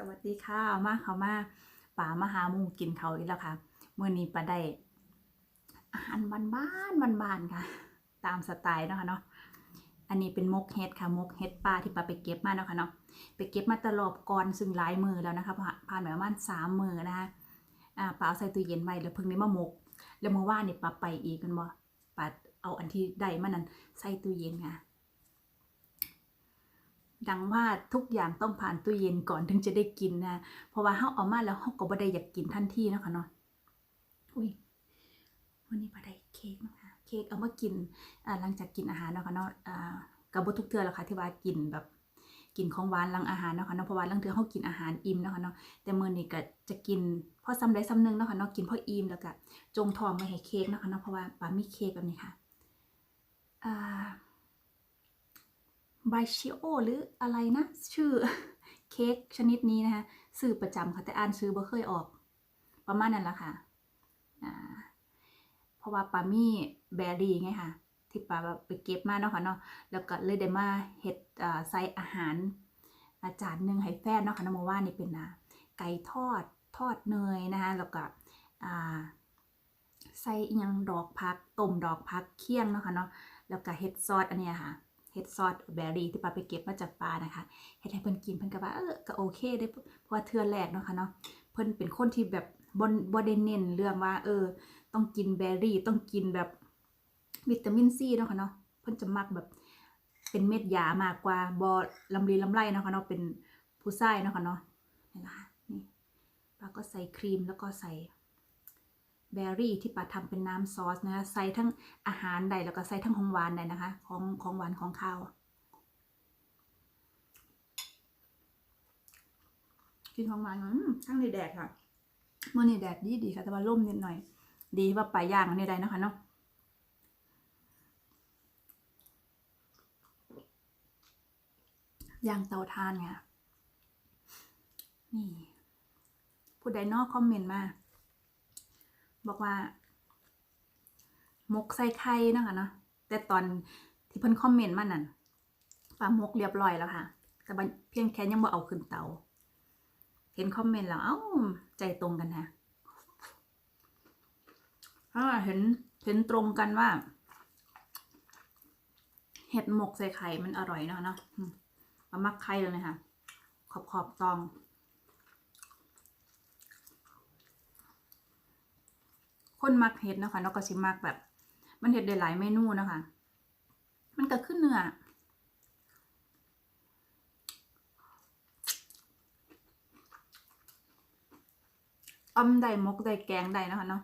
สวัสดีค่ะมาเขามาป่ามาหามูกินเขาอีกแล้วค่ะเมื่อนี้ปลาได้อาหารบ้านๆบ้านๆค่ะ ตามสไตล์นะคะเนาะอันนี้เป็นมกเฮ็ดค่ะมกเฮ็ดปลาที่ปลาไปเก็บมาเนาะค่ะเนาะไปเก็บมาตลอดก่อนซึ่งหลายมือแล้วนะคะผ่านผ่านไปประมาณสามมือนะคะอ่าปลาเอาใส่ตู้เย็นไว้แล้วเพิ่งได้มามก แล้วเมื่อวานนี่ปลาไปอีกกันบ่ปลาเอาอันที่ได้มานั้นใส่ตู้เย็นค่ะ ดังว่าทุกอย่างต้องผ่านตู้เย็นก่อนถึงจะได้กินนะ เพราะว่าเฮาเอามาแล้วเฮาก็บ่ได้อยากกินทันทีนะคะเนาะอุ้ยวันนี้บ่ได้เค้กนะคะเค้กเอามากินอ่าหลังจากกินอาหารนะคะเนาะอ่าก็บ่ทุกเทื่อหรอกค่ะที่ว่ากินแบบกินของหวานหลังอาหารนะคะเนาะเพราะว่าหลังเทื่อเฮากินอาหารอิ่มนะคะเนาะแต่มื้อนี้ก็จะกินพอซ้ำใดซ้ำหนึงนะคะเนาะกินพออิ่มแล้วก็จงทองไว้ให้เค้กนะคะเนาะเพราะว่าปามีเค้กแบบนี้ค่ะอ่า บาชิโอหรืออะไรนะ ชื่อเค้กชนิดนี้นะคะซื้อประจำค่ะแต่อ่านซื้อบ่เคยออก ประมาณนั้นละค่ะเพราะว่าปามี่แบรี่ไงค่ะ ที่ปาไปเก็บมาเนาะค่ะเนาะแล้วก็เลยได้มาเฮ็ดอ่าใส่อาหาร อาจารย์หนึ่งให้แฟนเนาะค่ะนาะเมื่านนี่เป็นอ่าไก่ทอดทอดเนยนะคะแล้วก็ใส่ยังดอกพักต้มดอกพักเคี่ยงเนาะค่ะเนาะแล้วก็เฮ็ดซอสอันเนี้ยค่ะ เฮ็ดซอสแบรี่ที่ปาไปเก็บมาจากปลานะคะเฮ็ดให้เพิ่นกินเพิ่นก็ว่าเออก็โอเคได้เพราะว่าเทื่อแรกเนาะค่ะเนาะเพิ่นเป็นคนที่แบบบ่บ่ได้เน้นเรื่องว่า เออ ต้องกินแบรี่ต้องกินแบบวิตามินซีเนาะค่ะเนาะเพิ่นจะมักแบบเป็นเม็ดยามากกว่าบ่ลำลีลำไรเนาะค่ะเนาะเป็นผู้ชายเนาะค่ะเนาะนี่นะคะนี่ปาก็ใส่ครีมแล้วก็ใส่ แบร์รี่ที่ปาทำเป็นน้ำซอสนะคะใส่ทั้งอาหารใดแล้วก็ใส่ทั้งของหวานใดนะคะ ของของหวานของข้าวกินของหวานอืมทั้งในแดดค่ะเมื่อนี่แดดดีดีค่ะ แต่ว่าร่มนิดหน่อย ดีว่าปลาย่างอันนี้ได้นะคะเนาะย่างเตาถ่านไงนี่ผู้ใดนอกคอมเมนต์มา บอกว่า มกใส่ไข่นะคะเนาะแต่ตอนที่เพิ่นคอมเมนต์มานั่นปลามกเรียบร้อยแล้วค่ะ แต่เพียงแค่ยังบ่เอาขึ้นเตา เห็นคอมเมนต์แล้ว เอ้า ใจตรงกันฮะอ่าเห็นเห็นตรงกันว่า เห็ดหมกใส่ไข่มันอร่อยเนาะเนาะอมามักไข่เลยนะคะขอบขอบตอง คนมักเห็ดนะคะเนาะก็สิมักแบบ มันเห็ดได้หลายเมนูนะคะ มันก็ขึ้นเนื้ออ้มได้มกได้แกงได้นะคะเนาะ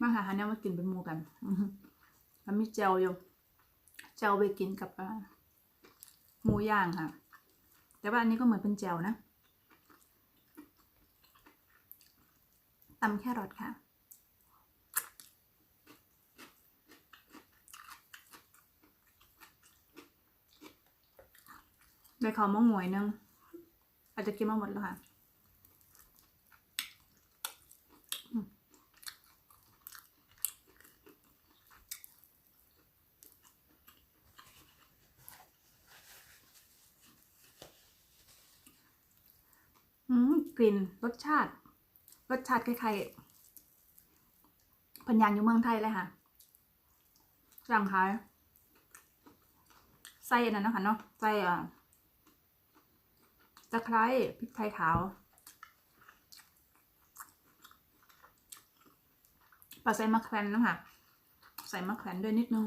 มาหาหาเนี่ยมากินเป็นหมูกันอือฮึแล้วมีเจลอยู่เจลไปกินกับหมูย่างค่ะ แต่ว่าอันนี้ก็เหมือนเป็นเจลนะตำแครอทค่ะ ได้ขอมะหงวยนึง อาจจะกินมาหมดแล้วค่ะอืมกลิ่นรสชาติ รสชาติคล้ายๆพันยางอยู่เมืองไทยเลยค่ะสั่งขายไส้อันนั้นนะคะเนาะไส้อ่า ตะไคร้พริกไทยขาวปลาใส่มะแขวนนะคะใส่มะแขวนด้วยนิดนึง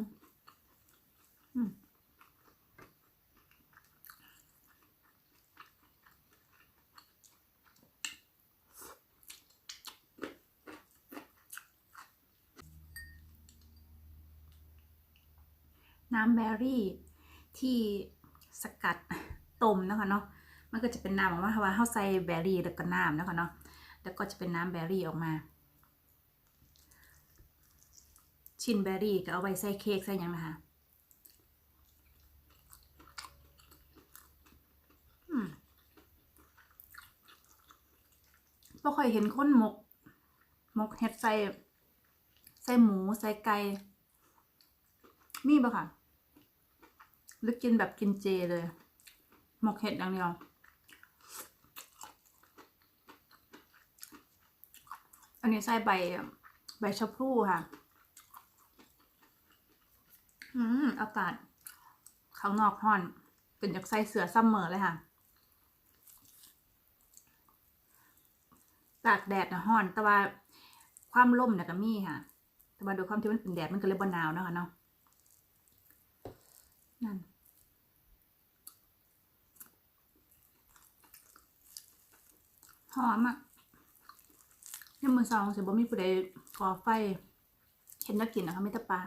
น้ำแบรี่ที่สกัดต้มนะคะเนาะ มันก็จะเป็นน้ำออกมาเพราะว่าเขาใส่แบรี่แล้วก็น้ำแล้วก็เนาะแล้วก็จะเป็นน้ำแบรี่ออกมา ชิ้นแบรี่ก็เอาไว้ใส่เค้กใส่ยังนะคะอืมบ่ค่อยเห็นคนหมกหมกเห็ดใส่ใส่หมูใส่ไก่มีปะค่ะหรือกินแบบกินเจเลย หมกเห็ดอย่างเดียว อันนี้ใส่ใบใบชะพลูค่ะ อืมอากาศข้างนอกห้อน เป็นจากใส่เสือซัมเมอร์เลยค่ะ ตากแดดนะห้อน แต่ว่าความร่มเนี่ยก็มีค่ะ แต่ว่าโดยความที่มันเป็นแดดมันก็เลยบหนาวเนาะคะเนาะ นั่นหอมอะ ยังมือสองเสียบ่มีผู้ใดก่อไฟเห็นนักกินนะคะไม่ตะปลา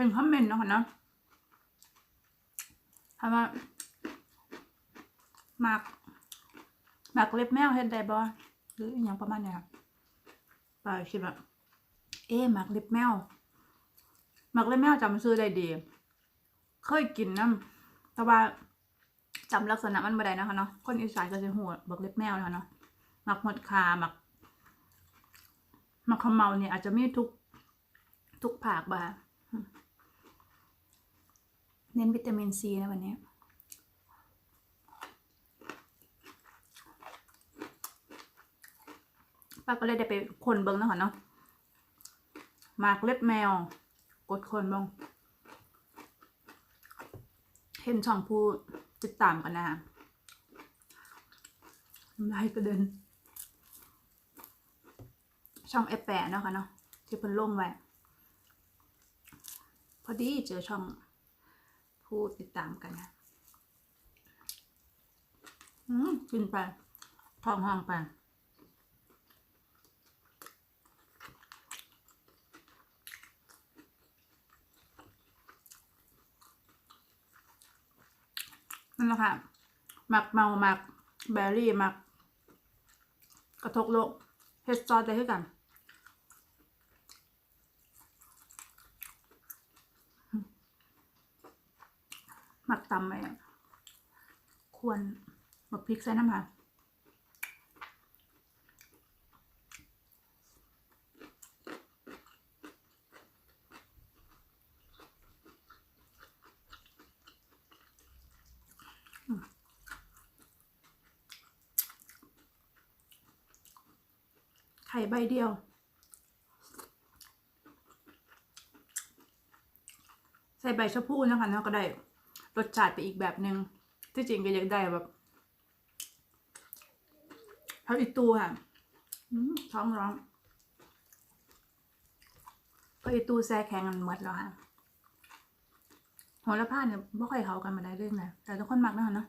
เห็นคอมเมนต์เนาะคะเนาะถามว่าหมากหมากเล็บแมวเห็นได้บ่หรืออย่างประมาณเนี้ยไปคิดแบบเอ๊หมากเล็บแมวหมากเล็บแมวจำซื้อได้ดี เคยกินนะแต่ว่าจำลักษณะมันบ่ได้นะคะเนาะคนอีสานก็จะหัวหมากเล็บแมวนะคะเนาะหมักหมดคาหมักหมักขมเมาเนี่ยอาจจะไมีทุกทุกภาคบ่า เน้นวิตามินซีนะวันนี้ป้าก็เลยได้ไปคนเบิ้งนะค่ะเนาะหมากเล็บแมว กดคนเบิ้งเห็นช่องผู้ติดตามกันนะคะน้ำลายกระเด็นช่องแอปแปะเนาะค่ะเนาะที่เพิ่นลงไว้ พอดีเจอช่อง ผู้ติดตามกันนะอืมกินไปทองห้องไปนั่นแหละค่ะหมักเมาหมักแบร์รี่หมักกระทกโลกเฮดซอสได้ด้วยกัน หมักตำไปควรหมักพริกใส่น้ำมันอืมไข่ใบเดียว ใส่ใบชะพูนะคะเนาะก็ได้ รสชาติไปอีกแบบหนึ่งที่จริงก็อยากได้แบบผักอีตูค่ะท้องร้องก็อีตูแซ่แข็งกันหมดแล้วค่ะโหระพาเนี่ยไม่ค่อยเข้ากันมาได้เรื่องนะแต่ทุกคนมักนะคะเนาะ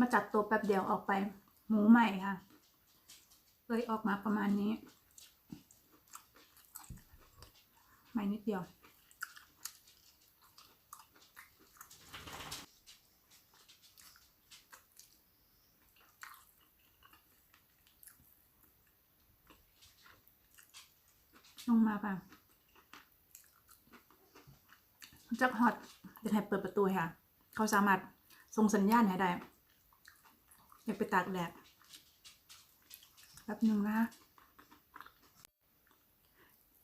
มาจัดตัวแป๊บเดียวออกไป หมูใหม่ค่ะเลยออกมาประมาณนี้ ใหม่นิดเดียว ลงมาป่ะจักฮอตจะให้เปิดประตูค่ะ เขาสามารถส่งสัญญาณให้ได้ อยาไปตากแดดแป๊บหนึ่งนะ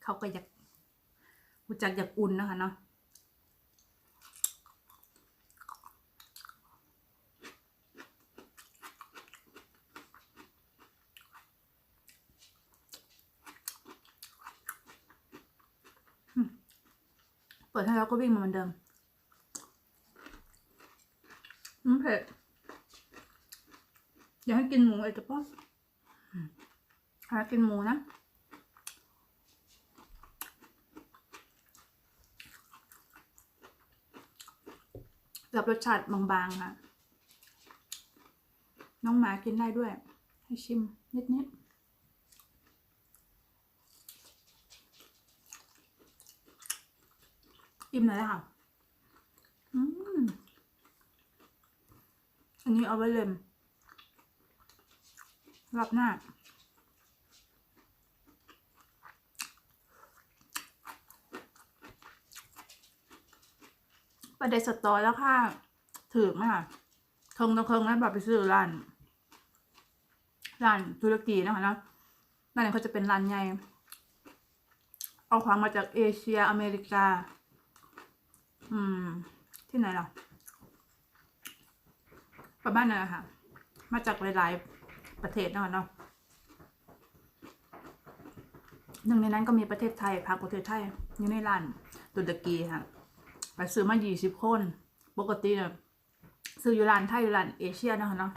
เขาก็อยากรู้จักอยากอุ่นนะคะเนาะเปิดให้แล้วก็วิ่งมาเหมือนเดิม กินหมูเลยจะป้อนหากินหมูนะแบบรสชาติบางๆค่ะ น้องหมากินได้ด้วย ให้ชิมนิดๆอิ่มเลยค่ะ อืม อันนี้เอาไว้เลย รับหน้าประเด็นสตอแล้วค่ะ ถือมากเคิงตะเคิงแล้วแบบไปซื้อร้าน ร้านตุรกีนะคะแล้วร้านนี้เขาจะเป็นร้านใหญ่ เอาของมาจากเอเชียอเมริกา อืม ที่ไหนล่ะประมาณนั้นแหละค่ะ มาจากหลาย ๆ ประเทศเนาะเนาะหนึ่งในนั้นก็มีประเทศไทยพักประเทศไทยอยู่ในร้านตุรกีค่ะไปซื้อมายี่สิบคน ปกติเนี่ยซื้ออยู่ร้านไทยอยู่ร้านเอเชียนะคะเนาะ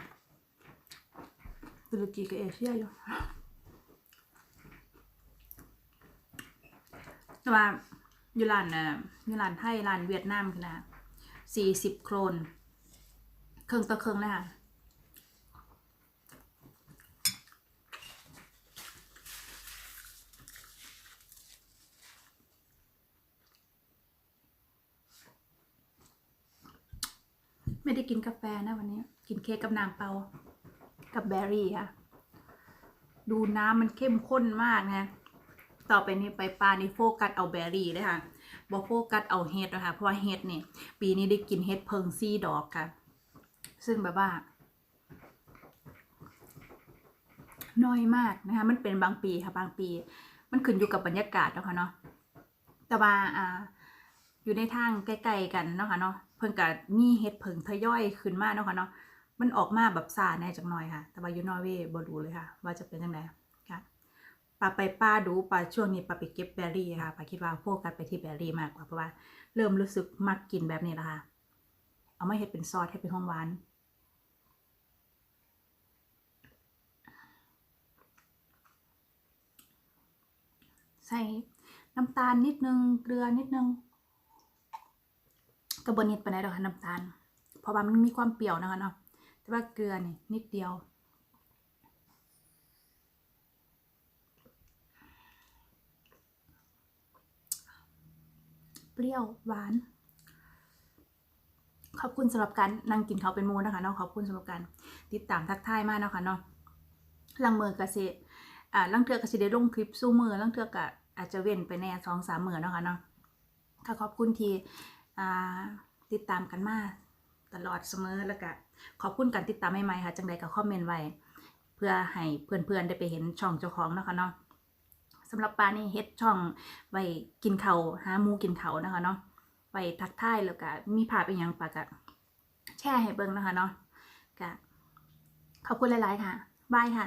ตุรกีกับเอเชียอยู่แต่ว่าอยู่ร้านน่ะอยู่ร้านไทยร้านเวียดนามนะสี่สิบโครนเครื่องต่อเครื่องเลยค่ะ ได้กินกาแฟนะวันนี้ กินเค้กกับน้ำเปา กับแบรรี่ค่ะ ดูน้ำมันเข้มข้นมากนะ ต่อไปนี้ไปปลานี่โฟกัสเอาแบรรี่เลยค่ะบอโฟกัสเอาเห็ดนะคะเพราะว่าเห็ดนี่ยปีนี้ได้กินเห็ดเพิงซี่ดอกค่ะ ซึ่งแบบว่าน้อยมากนะคะ มันเป็นบางปีค่ะบางปี มันขึ้นอยู่กับบรรยากาศนะคะเนาะแต่ว่าอ่า อยู่ในทางใกล้ๆกันเนาะค่ะเนาะ พิ่นก็มีเห็ดเพิงทยอยขึ้นมาเนาะค่ะเนาะมันออกมาแบบซาแน่จักหน่อยค่ะ แต่ว่าอยู่นอร์เวย์บ่รู้เลยค่ะ ว่าจะเป็นจังไดค่ะปาไปป้าดูปาช่วงนี้ปาไปเก็บแบร์รี่ค่ะปาคิดว่าโฟกัสไปที่แบร์รี่มากกว่าเพราะว่าเริ่มรู้สึกมักกินแบบนี้แล้วค่ะ เอามาเฮ็ดเป็นซอสให้เป็นหอมหวานใส่น้ำตาลนิดนึงเกลือนิดนึง กระบนิดไปไหนดอกค่ะน้ำตาล เพราะว่ามันมีความเปรี้ยวนะคะเนาะแต่ว่าเกลือนี่นิดเดียวเปรี้ยวหวาน ขอบคุณสำหรับการนั่งกินเขาเป็นมูนะคะเนาะขอบคุณสำหรับการติดตามทักทายมากนะคะเนาะลังเมือกะสิอ่าลังเทือกะสิได้ลงคลิปสู้มือลังเทือกะอาจจะเว้นไปแน่สองสามมือนะคะเนาะก็ขอบคุณที่ ติดตามกันมาตลอดเสมอแล้วก็ขอบคุณการติดตามใหม่ๆค่ะจังใดก็คอมเมนต์ไว้ เพื่อให้เพื่อนๆได้ไปเห็นช่องเจ้าของนะคะเนาะสำหรับปลานี่เฮ็ดช่องไว้กินเขาวหามูกินเขานะคะเนาะไว้ทักทายแล้วก็มีภาพอีกอย่างปากะแชร์ให้เบิ่งนะคะเนาะก็ขอบคุณหลายๆค่ะบายค่ะ